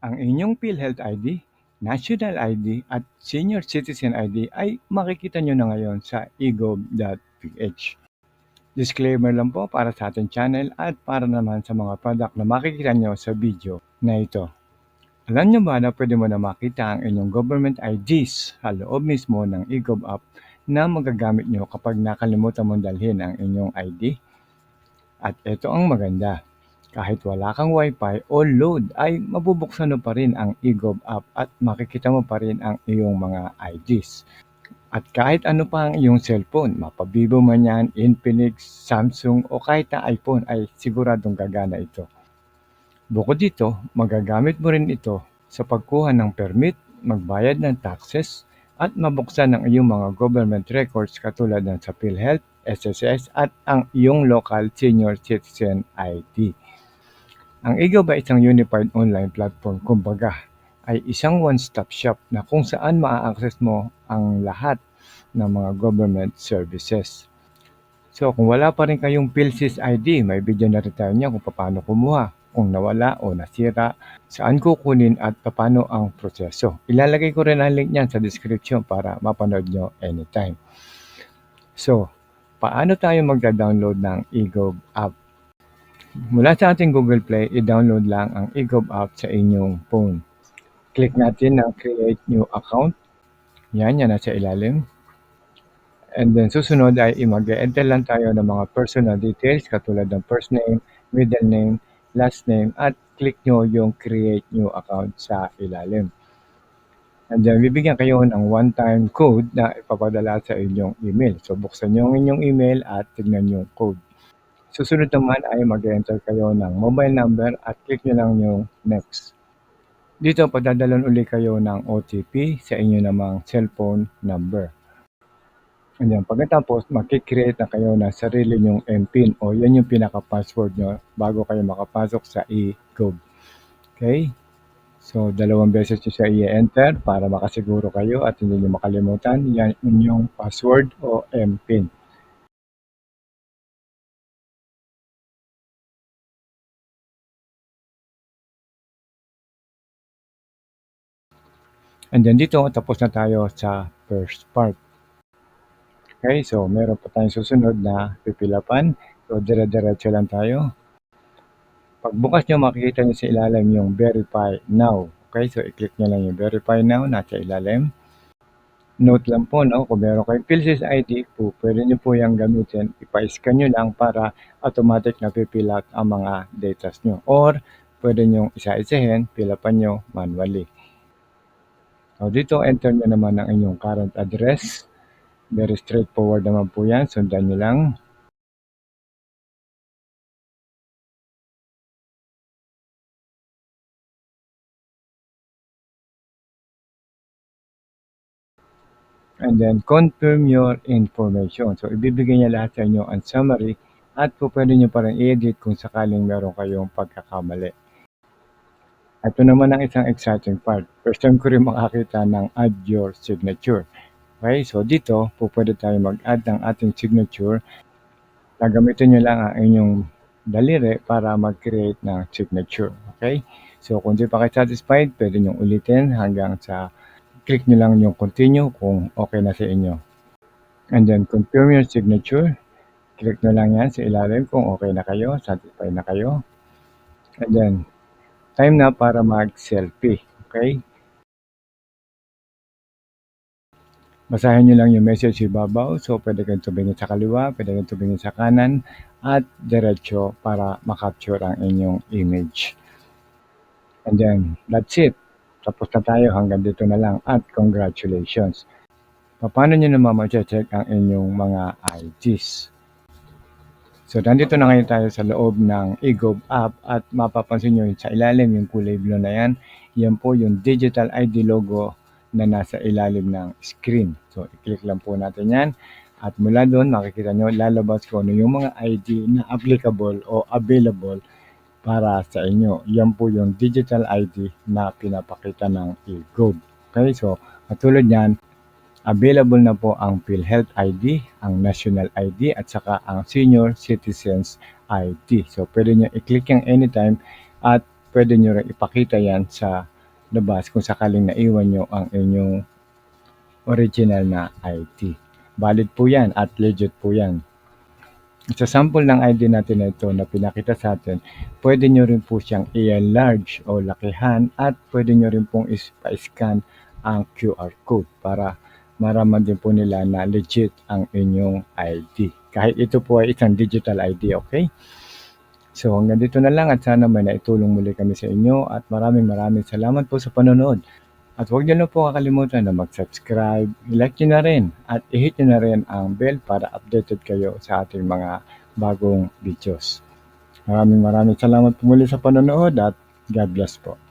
Ang inyong PhilHealth ID, National ID at Senior Citizen ID ay makikita nyo na ngayon sa egov.ph. Disclaimer lang po para sa ating channel at para naman sa mga product na makikita nyo sa video na ito. Alam nyo ba na pwede mo na makita ang inyong government IDs sa loob mismo ng eGov app na magagamit nyo kapag nakalimutan mong dalhin ang inyong ID? At ito ang maganda. Kahit wala kang wifi o load ay mabubuksan mo pa rin ang eGov app at makikita mo pa rin ang iyong mga IDs. At kahit ano pa ang iyong cellphone, mapabibo man yan, Infinix, Samsung o kahit na iPhone ay siguradong gagana ito. Bukod dito, magagamit mo rin ito sa pagkuha ng permit, magbayad ng taxes, at mabuksan ang iyong mga government records katulad ng sa PhilHealth, SSS at ang iyong local senior citizen ID. Ang IGO ba isang unified online platform kumbaga ay isang one-stop shop na kung saan maa-access mo ang lahat ng mga government services. So kung wala pa rin kayong PhilSys ID, may video na rin tayo niya kung paano kumuha, kung nawala o nasira, saan kukunin at paano ang proseso. Ilalagay ko rin ang link niyan sa description para mapanood nyo anytime. So, paano tayo magda-download ng eGov app Mula sa ating Google Play, i-download lang ang eGov app sa inyong phone. Click natin ang Create New Account. Yan, yan nasa ilalim. And then susunod ay mag-enter lang tayo ng mga personal details katulad ng first name, middle name, last name at click nyo yung Create New Account sa ilalim. And then bibigyan kayo ng one-time code na ipapadala sa inyong email. So buksan nyo ang inyong email at tignan yung code. Susunod naman ay mag-enter kayo ng mobile number at click nyo lang yung next. Dito padadalan uli kayo ng OTP sa inyo namang cellphone number. Then pagkatapos, makikreate na kayo ng sarili nyong MPIN o yan yung pinaka-password nyo bago kayo makapasok sa eGov. Okay? So, dalawang beses nyo siya i-enter para makasiguro kayo at hindi nyo makalimutan. Yan yung password o MPIN. And then dito, tapos na tayo sa first part. Okay, so meron pa tayong susunod na pipilapan. So, dire-diretso lang tayo. Pagbukas nyo, makikita nyo sa ilalim yung Verify Now. Okay, so i-click nyo lang yung Verify Now, nasa ilalim. Note lang po, no, kung meron kayong PhilSys ID po, pwede nyo po yung gamitin. Ipa-scan nyo lang para automatic na pipill out ang mga data nyo. Or, pwede nyo isa-isahin, pilapan nyo manually. So, dito, enter nyo naman ang inyong current address. Very straightforward naman po yan. Sundan nyo lang. And then, confirm your information. So, ibibigay niya lahat sa inyo ang summary at po pwede nyo parang i-edit kung sakaling meron kayong pagkakamali. Ito naman ang isang exciting part. First time ko rin makakita ng add your signature. Okay, so dito po pwede tayo mag-add ng ating signature. Gagamitin nyo lang ang inyong daliri para mag-create ng signature. Okay, so kung di pa kayo satisfied, pwede nyo ulitin hanggang sa click nyo lang yung continue kung okay na sa inyo. And then confirm your signature. Click nyo lang yan sa ilalim kung okay na kayo, satisfied na kayo. And then Time na para mag-selfie. Okay? Basahin nyo lang yung message ibabaw. So, pwede kayong tumingin sa kaliwa, pwede kayong tumingin sa kanan, at diretso para makapture ang inyong image. And then, that's it. Tapos na tayo hanggang dito na lang at congratulations. Paano nyo naman ma-check ang inyong mga IDs? So, nandito na ngayon tayo sa loob ng eGov app at mapapansin nyo sa ilalim yung kulay blue na yan. Yan po yung digital ID logo na nasa ilalim ng screen. So, i-click lang po natin yan. At mula doon, makikita nyo, lalabas ko ano yung mga ID na applicable o available para sa inyo. Yan po yung digital ID na pinapakita ng eGov. Okay, so katulad yan, Available na po ang PhilHealth ID, ang National ID at saka ang Senior Citizens ID. So pwede nyo i-click yung anytime at pwede nyo rin ipakita yan sa labas kung sakaling naiwan nyo ang inyong original na ID. Valid po yan at legit po yan. Sa sample ng ID natin na ito na pinakita sa atin, pwede nyo rin po siyang i-enlarge o lakihan at pwede nyo rin pong ispa-scan ang QR code para maraman din po nila na legit ang inyong ID. Kahit ito po ay isang digital ID, okay? So hanggang dito na lang at sana may naitulong muli kami sa inyo at maraming maraming salamat po sa panonood. At huwag niyo lang po kakalimutan na mag-subscribe, i-like niyo na rin at i-hit niyo na rin ang bell para updated kayo sa ating mga bagong videos. Maraming maraming salamat po muli sa panonood at God bless po.